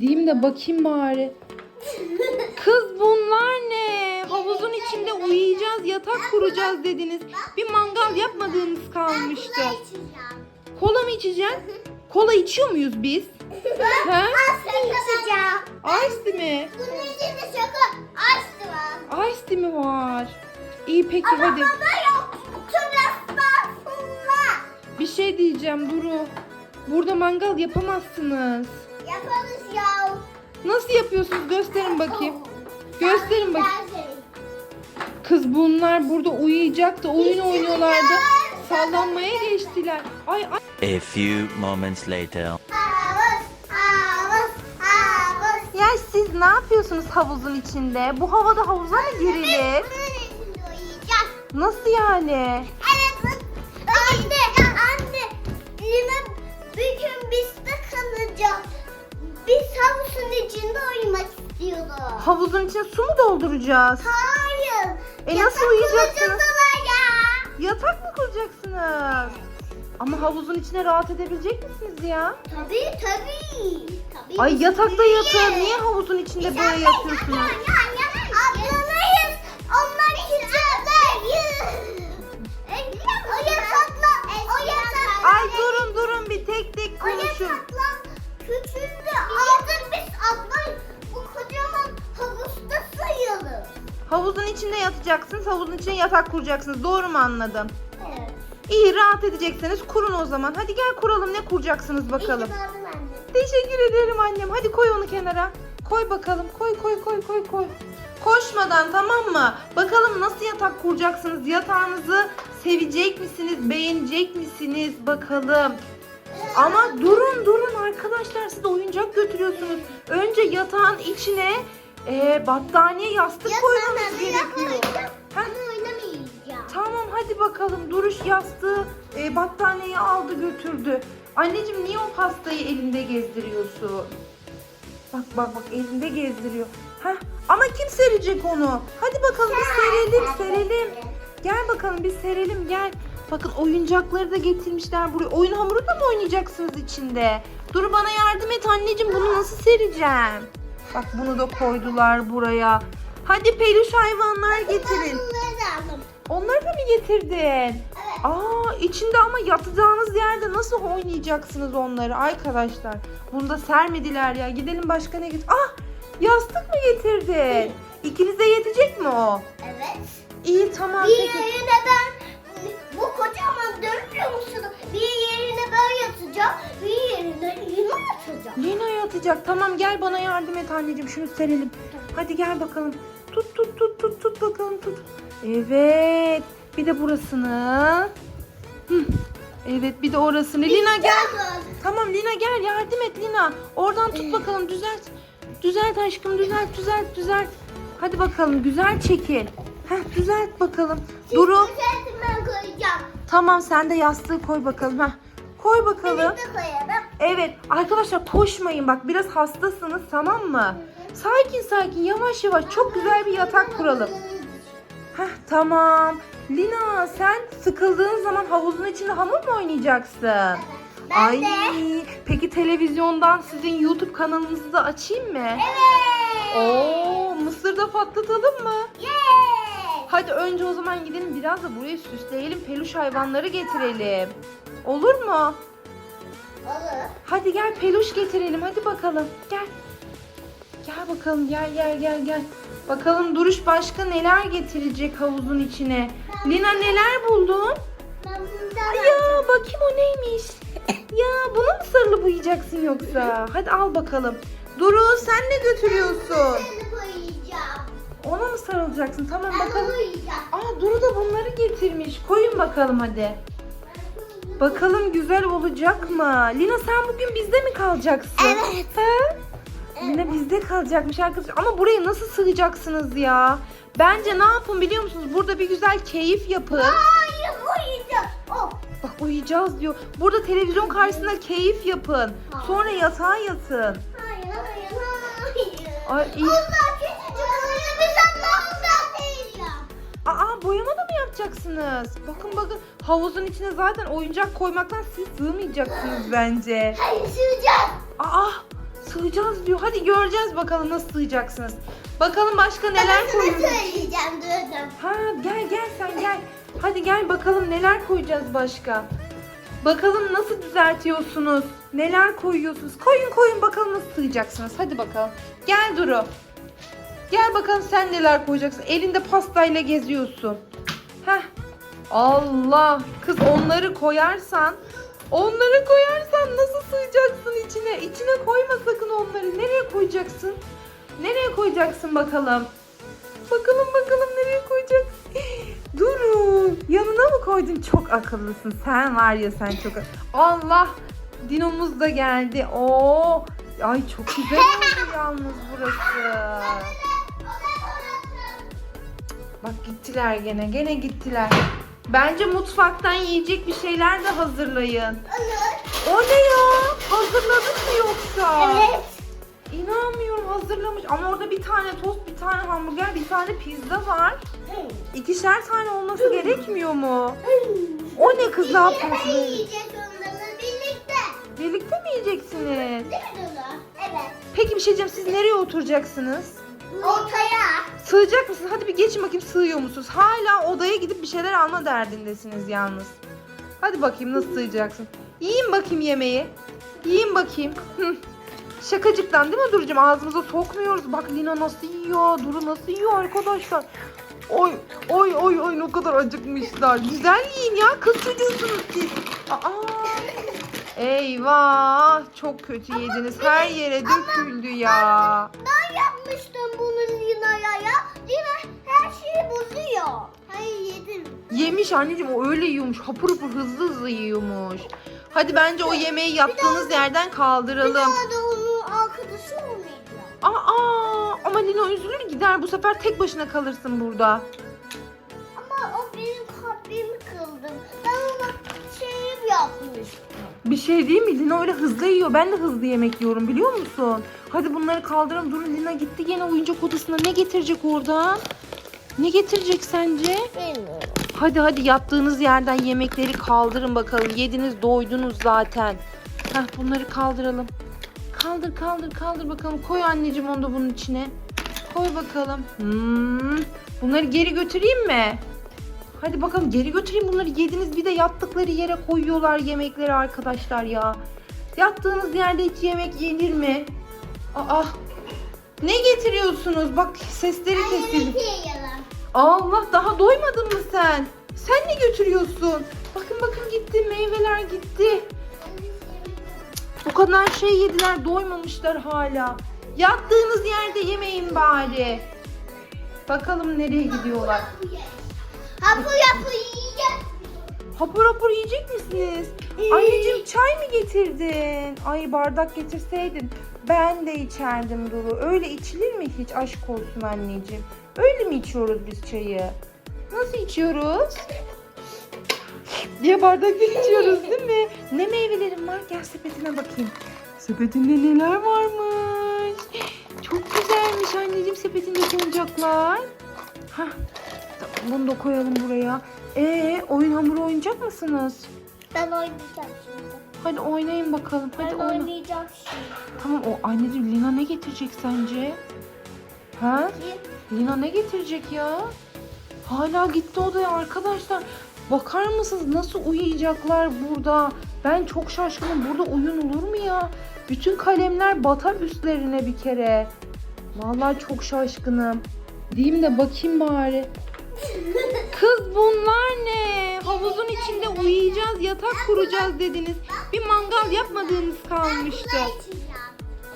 Gideyim de bakayım bari. Kız bunlar ne? Havuzun içinde uyuyacağız, yatak kuracağız dediniz. Bir mangal yapmadığınız kalmıştı. Kola mı içeceksin? Kola içiyor muyuz biz? He? Aslı içeceğim. Ice mi? Bunun içinde şaka aslı var. Ice mi var? İyi peki Ama hadi. bana yok. Bir şey diyeceğim Duru. Burada mangal yapamazsınız. Yaparız ya. Nasıl yapıyorsunuz? Gösterin bakayım. Gösterin bakayım. Kız bunlar burada uyuyacaktı, oyun oynuyorlardı. Sallanmaya geçtiler. Ay ay. A few moments later. Ya siz ne yapıyorsunuz havuzun içinde? Bu havada havuza mı girilir? Nasıl yani? Evet. Anne, anne. Lina Havuzun içine su mu dolduracağız? Hayır. E, nasıl Yatak uyuyacaksınız? ya. Yatak mı kuracaksınız? Ama havuzun içine rahat edebilecek misiniz ya? Tabii tabii. tabii Ay yatakta yatın. Niye havuzun içinde Biz böyle yatıyorsunuz? Ya, ya, ya. Ablalarız. Onlar küçükler. O yatakla, o yatakla. Ay durun durun bir tek tek O konuşun. Havuzun içinde yatacaksınız. Havuzun içine yatak kuracaksınız. Doğru mu anladım? Evet. İyi rahat edecekseniz kurun o zaman. Hadi gel kuralım ne kuracaksınız bakalım. İyi ki anne. Teşekkür ederim annem. Hadi koy onu kenara. Koy bakalım. Koy koy koy koy koy. Koşmadan tamam mı? Bakalım nasıl yatak kuracaksınız? Yatağınızı sevecek misiniz? Beğenecek misiniz? Bakalım. Ama durun durun arkadaşlar siz oyuncak götürüyorsunuz. Önce yatağın içine e, battaniye yastık Ya ne gerekiyor. oynamayacağım. Tamam hadi bakalım duruş yastığı e, battaniyeyi aldı götürdü. Anneciğim niye o pastayı elinde gezdiriyorsun? Bak bak bak elinde gezdiriyor. Heh, ama kim serecek onu? Hadi bakalım bir serelim serelim. Gel bakalım bir serelim gel. Bakın oyuncakları da getirmişler buraya. Oyun hamuru da mı oynayacaksınız içinde? Dur bana yardım et anneciğim bunu nasıl sereceğim? Bak bunu da koydular buraya. Hadi peluş hayvanlar getirin. Onları da mı getirdin? Evet. Aa içinde ama yatacağınız yerde nasıl oynayacaksınız onları arkadaşlar? Bunu da sermediler ya. Gidelim başka ne getir? Ah yastık mı getirdin? İkinize yetecek mi o? Evet. İyi tamam Bir peki. yerine ben bu kocaman ben yatacağım. Bir. Lina yatacak. Tamam gel bana yardım et anneciğim. Şunu serelim. Hadi gel bakalım. Tut tut tut tut tut bakalım tut. Evet. Bir de burasını. Hı. Evet bir de orasını. Lina gel. Tamam Lina gel yardım et Lina. Oradan tut bakalım düzelt. Düzelt aşkım düzelt düzelt düzelt. Hadi bakalım güzel çekil. Heh düzelt bakalım. Duru. Güzelsin ben koyacağım. Tamam sen de yastığı koy bakalım. Heh. Koy bakalım. Bir de koyalım. Evet arkadaşlar koşmayın bak biraz hastasınız tamam mı? Sakin sakin yavaş yavaş çok güzel bir yatak kuralım. Heh tamam. Lina sen sıkıldığın zaman havuzun içinde hamur mu oynayacaksın? Ben Ay de. peki televizyondan sizin YouTube kanalınızı da açayım mı? Evet. Oo mısır da patlatalım mı? Yes. Hadi önce o zaman gidelim biraz da burayı süsleyelim peluş hayvanları getirelim. Olur mu? Olur. Hadi gel peluş getirelim hadi bakalım gel. Gel bakalım gel gel gel gel. Bakalım Duruş başka neler getirecek havuzun içine. Lina neler buldun? Ben bundan Ay ya bakayım o neymiş. Ya buna mı sarılıp uyuyacaksın yoksa? Hadi al bakalım. Duru sen ne götürüyorsun? Ona mı sarılacaksın? Tamam bakalım. Aa Duru da bunları getirmiş. Koyun bakalım hadi. Bakalım güzel olacak mı? Lina sen bugün bizde mi kalacaksın? Evet. He? Lina bizde kalacakmış arkadaşlar. Ama buraya nasıl sığacaksınız ya? Bence ne yapın biliyor musunuz? Burada bir güzel keyif yapın. Hayır koyacağım. Oh. Bak uyuyacağız diyor. Burada televizyon karşısında keyif yapın. Sonra yatağa yatın. Hayır hayır hayır. Ay iyi. Allah küçücük oyunu bir sen daha uzatmayacağım. Aa boyama yapacaksınız? Bakın bakın havuzun içine zaten oyuncak koymaktan siz sığmayacaksınız bence. Hayır sığacağız. Aa sığacağız diyor. Hadi göreceğiz bakalım nasıl sığacaksınız. Bakalım başka neler Ben sana koyuyorsunuz. söyleyeceğim durdum. Ha gel gel sen gel. Hadi gel bakalım neler koyacağız başka. Bakalım nasıl düzeltiyorsunuz? Neler koyuyorsunuz? Koyun koyun bakalım nasıl sığacaksınız. Hadi bakalım. Gel Duru. Gel bakalım sen neler koyacaksın. Elinde pastayla geziyorsun. Heh. Allah. Kız onları koyarsan Onları koyarsan nasıl sığacaksın içine? İçine koyma sakın onları. Nereye koyacaksın? Nereye koyacaksın bakalım? Bakalım bakalım nereye koyacaksın? Duru yanına mı koydun? Çok akıllısın. Sen var ya sen çok Allah Dinomuz da geldi. Oo. Ay çok güzel oldu yalnız burası. Bak gittiler gene. Gene gittiler. Bence mutfaktan yiyecek bir şeyler de hazırlayın. O ne ya? Hazırladın mı yoksa? Evet. İnanmıyorum hazırlamış. Ama orada bir tane tost, bir tane hamburger, bir tane pizza var. İkişer tane olması gerekmiyor mu? O ne kız ne yapıyorsun? Birlikte birlikte. Birlikte mi yiyeceksiniz? Değil mi? Evet. Peki bir şey diyeceğim. Siz nereye oturacaksınız? Ortaya. Sığacak mısınız? Hadi bir geçin bakayım sığıyor musunuz? Hala odaya gidip bir şeyler alma derdindesiniz yalnız. Hadi bakayım nasıl sığacaksın? Yiyin bakayım yemeği. Yiyin bakayım. Şakacıktan değil mi Duru'cum? Ağzımıza sokmuyoruz. Bak Lina nasıl yiyor, Duru nasıl yiyor arkadaşlar. Oy oy oy oy ne kadar acıkmışlar. Güzel yiyin ya kız çocuğusunuz siz. Aa, eyvah çok kötü yediniz. Her yere döküldü ya. Ben yapmıştım bunu Lina'ya ya. Lina her şeyi bozuyor. Hayır yedim. Yemiş anneciğim o öyle yiyormuş. Hapur hapur hızlı hızlı yiyormuş. Hadi bence o yemeği yaptığınız yerden Bir kaldıralım. daha da onun arkadaşı olmayacak. Aa, ama Lina üzülür gider. Bu sefer tek başına kalırsın burada. Ama o benim kalbimi kıldı. Ben ona şey yapmıştım. Bir şey değil mi? Lina öyle hızlı yiyor. Ben de hızlı yemek yiyorum biliyor musun? Hadi bunları kaldıralım. Durun Lina gitti yine oyuncak odasına. Ne getirecek oradan? Ne getirecek sence? Bilmiyorum. Hadi hadi yattığınız yerden yemekleri kaldırın bakalım. Yediniz doydunuz zaten. Heh bunları kaldıralım. Kaldır kaldır kaldır bakalım. Koy anneciğim onu da bunun içine. Koy bakalım. Hmm. Bunları geri götüreyim mi? Hadi bakalım geri götüreyim bunları yediniz bir de yattıkları yere koyuyorlar yemekleri arkadaşlar ya. Yattığınız yerde hiç yemek yenir mi? Aa. Ne getiriyorsunuz? Bak sesleri kesildi. Allah daha doymadın mı sen? Sen ne götürüyorsun? Bakın bakın gitti meyveler gitti. O kadar şey yediler doymamışlar hala. Yattığınız yerde yemeyin bari. Bakalım nereye gidiyorlar. Hapı yapı yiyeceğiz. Hapur hapur yiyecek misiniz? Anneciğim çay mı getirdin? Ay bardak getirseydin. Ben de içerdim Duru. Öyle içilir mi hiç aşk olsun anneciğim? Öyle mi içiyoruz biz çayı? Nasıl içiyoruz? diye bardakta içiyoruz değil mi? Ne meyvelerin var? Gel sepetine bakayım. Sepetinde neler varmış? Çok güzelmiş anneciğim sepetindeki oyuncaklar. Hah. Tamam, bunu da koyalım buraya. Ee, oyun hamuru oynayacak mısınız? Ben oynayacağım şimdi. Hadi oynayın bakalım. Hadi Ben oyna. oynayacağım şimdi. Tamam o anneciğim Lina ne getirecek sence? Ha? Lina ne getirecek ya? Hala gitti odaya arkadaşlar. Bakar mısınız nasıl uyuyacaklar burada? Ben çok şaşkınım. Burada oyun olur mu ya? Bütün kalemler batar üstlerine bir kere. Vallahi çok şaşkınım. Diyeyim de bakayım bari. Kız bunlar ne? Havuzun içinde uyuyacağız, yatak kuracağız dediniz. Bir mangal yapmadığınız kalmıştı.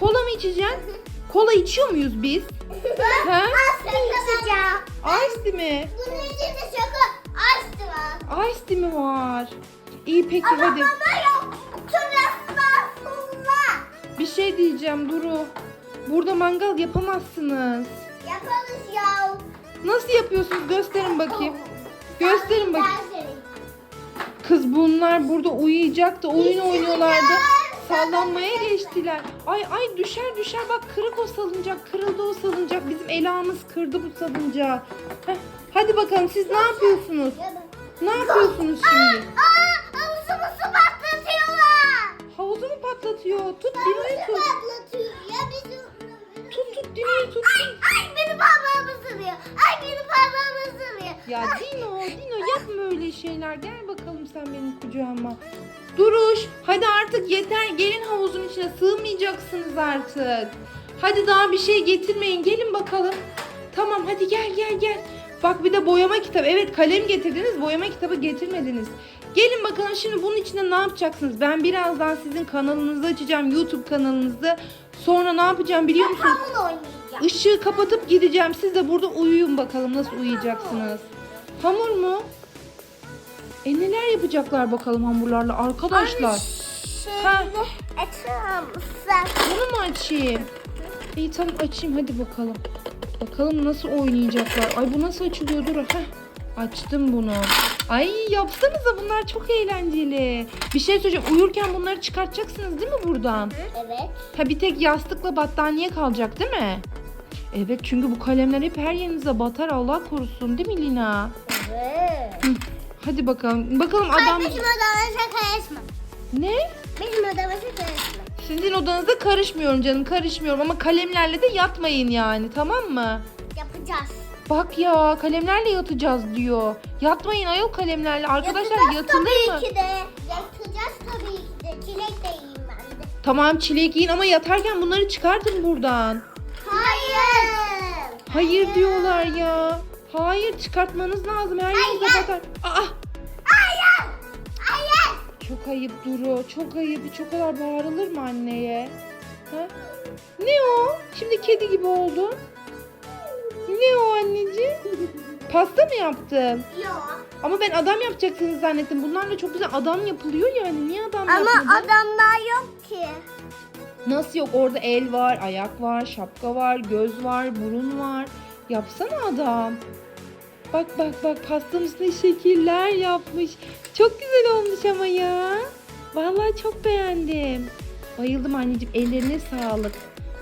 Kola mı içeceksin? Kola içiyor muyuz biz? He? İçeceğim. Ice mi? Bunun içinde şaka aslı var. Ice mi var? İyi peki Ama hadi. bana yok. Turaslar sunma. Bir şey diyeceğim Duru. Burada mangal yapamazsınız. Nasıl yapıyorsunuz? Gösterin bakayım. Gösterin bakayım. Kız bunlar burada uyuyacak da oyun oynuyorlardı. Sallanmaya geçtiler. Ay ay düşer düşer bak kırık o salıncak. Kırıldı o salıncak. Bizim Ela'mız kırdı bu salıncağı. Heh, Hadi bakalım siz ne yapıyorsunuz? Ne yapıyorsunuz şimdi? Havuzumu su patlatıyorlar. Havuzu mu patlatıyor. Tut Dino'yu tut. Dino'yu tut. Ay ay benim parmağımı ısırıyor. Ay benim parmağımı ısırıyor. Ya Dino, Dino yapma öyle şeyler. Gel bakalım sen benim kucağıma. Duruş, hadi artık yeter. Gelin havuzun içine sığmayacaksınız artık. Hadi daha bir şey getirmeyin. Gelin bakalım. Tamam hadi gel gel gel. Bak bir de boyama kitabı. Evet kalem getirdiniz, boyama kitabı getirmediniz. Gelin bakalım şimdi bunun içinde ne yapacaksınız? Ben birazdan sizin kanalınızı açacağım, YouTube kanalınızı. Sonra ne yapacağım biliyor musunuz? Hamur oynayacağım. Işığı kapatıp gideceğim. Siz de burada uyuyun bakalım nasıl uyuyacaksınız. Hamur mu? E neler yapacaklar bakalım hamurlarla arkadaşlar. Ha. Şeyini açar mısın? Bunu mu açayım? İyi tamam açayım hadi bakalım. Bakalım nasıl oynayacaklar. Ay bu nasıl açılıyor dur. Heh. Açtım bunu. Ay yapsanıza bunlar çok eğlenceli. Bir şey söyleyeceğim. Uyurken bunları çıkartacaksınız değil mi buradan? Evet. Ha bir tek yastıkla battaniye kalacak değil mi? Evet çünkü bu kalemler hep her yerinize batar Allah korusun değil mi Lina? Evet. Hı, Hadi bakalım. Bakalım adam... Kardeşim odama karışma. Ne? Benim odama karışma. Sizin odanıza karışmıyorum canım karışmıyorum ama kalemlerle de yatmayın yani tamam mı? Yapacağız. Bak ya kalemlerle yatacağız diyor. Yatmayın ayol kalemlerle. Arkadaşlar Yatacağız yatılır tabii mı? ki de. Yatacağız tabii ki de. Çilek de yiyeyim ben de. Tamam çilek yiyin ama yatarken bunları çıkartın buradan. Hayır. Hayır diyorlar ya. Hayır çıkartmanız lazım her yerinize Hayır. batar. Aa Hayır. Hayır. çok ayıp Duru. Çok ayıp. Hiç o kadar bağırılır mı anneye? Ha? Ne o? Şimdi kedi gibi oldun. Ne o anneciğim? Pasta mı yaptın? Yok. Ama ben adam yapacaksınız zannettim. Bunlarla çok güzel adam yapılıyor yani. Niye adam Ama yapmadın? adamlar yok ki. Nasıl yok? Orada el var, ayak var, şapka var, göz var, burun var. Yapsana adam. Bak bak bak pastamın üstüne şekiller yapmış. Çok güzel olmuş ama ya. Vallahi çok beğendim. Bayıldım anneciğim. Ellerine sağlık.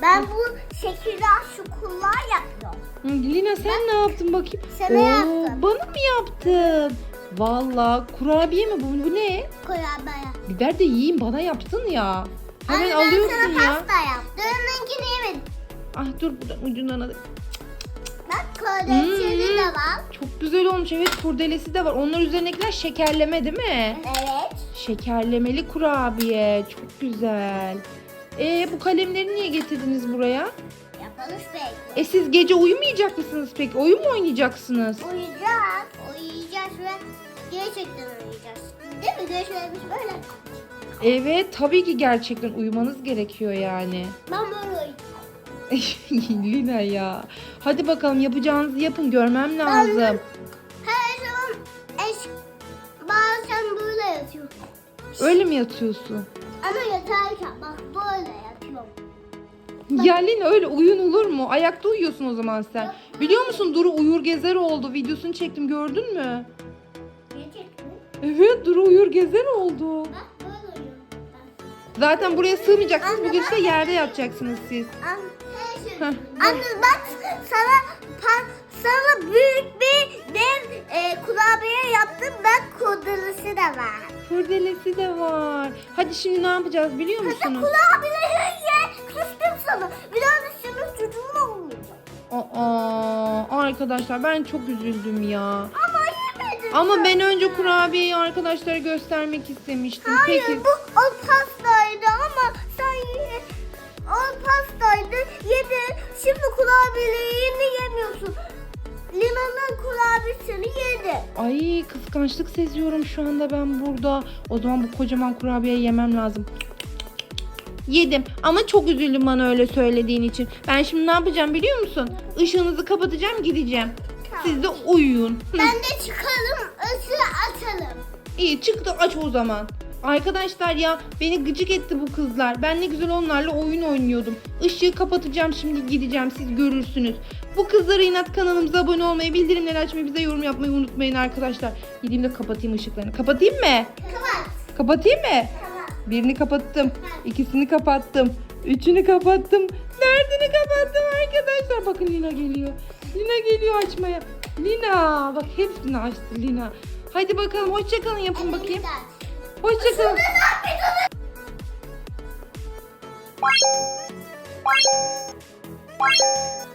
Ben bu şekiller şokullar yapıyorum. Hı, Lina sen ne yaptın bakayım? Sana yaptım. Bana mı yaptın? Vallahi kurabiye mi bu? Bu ne? Kurabiye. Biber de yiyin bana yaptın ya. Hemen Anne, ben alıyorsun sana ya. pasta yaptım. Dönünkini yemedim. Ah dur buradan ucundan al. Bak kodesini Hmm. de var. Çok güzel olmuş. Evet kurdelesi de var. Onlar üzerindekiler şekerleme değil mi? Evet. Şekerlemeli kurabiye. Çok güzel. E bu kalemleri niye getirdiniz buraya? Yaparız belki. E siz gece uyumayacak mısınız peki? Oyun mu oynayacaksınız? Uyuyacağız. Uyuyacağız ve gerçekten uyuyacağız. Değil mi? Gözlerimiz böyle. Evet tabii ki gerçekten uyumanız gerekiyor yani. Ben böyle uyuyacağım. Lina ya. Hadi bakalım yapacağınızı yapın. Görmem lazım. Her zaman eş bazen böyle yatıyorum. Öyle mi yatıyorsun? Ama yatarken bak böyle yatıyorum. Ya Lina öyle uyun olur mu? Ayakta uyuyorsun o zaman sen. Biliyor musun Duru uyur gezer oldu. Videosunu çektim gördün mü? Gerçek mi? Evet Duru uyur gezer oldu. Bak böyle uyuyorum. Ben. Zaten buraya sığmayacaksınız. Anne, Bugün işte ben- yerde yatacaksınız siz. An- şey. Heh. Anne bak sana pa- sana büyük bir dev e, kurabiye yaptım. Ben kurdelesi de var. Kurdelesi de var. Hadi şimdi ne yapacağız biliyor Kızım musunuz? kurabiyeyi ye. Küstüm sana. Biraz da senin çocuğun olmayacak. Aa, arkadaşlar ben çok üzüldüm ya. Ama yemedin. Ama ben önce kurabiyeyi arkadaşlara göstermek istemiştim. Hayır Peki. bu o pastaydı ama sen ye. O pastaydı yedin. Şimdi kurabiyeyi yemiyorsun. Limonun kurabiyesini yedin. Ay kıskançlık seziyorum şu anda ben burada. O zaman bu kocaman kurabiye yemem lazım. Yedim ama çok üzüldüm bana öyle söylediğin için. Ben şimdi ne yapacağım biliyor musun? Işığınızı kapatacağım gideceğim. Siz de uyuyun. Hı. Ben de çıkalım, ışığı açalım. İyi çıktı aç o zaman. Arkadaşlar ya beni gıcık etti bu kızlar. Ben ne güzel onlarla oyun oynuyordum. Işığı kapatacağım şimdi gideceğim siz görürsünüz. Bu kızlara inat kanalımıza abone olmayı, bildirimleri açmayı, bize yorum yapmayı unutmayın arkadaşlar. Gideyim de kapatayım ışıklarını. Kapatayım mı? Kapat. Kapatayım mı? Kapat. Birini kapattım. ikisini kapattım. Üçünü kapattım. Dördünü kapattım arkadaşlar. Bakın Lina geliyor. Lina geliyor açmaya. Lina bak hepsini açtı Lina. Hadi bakalım hoşçakalın yapın bakayım. Hoşçakalın. Bye.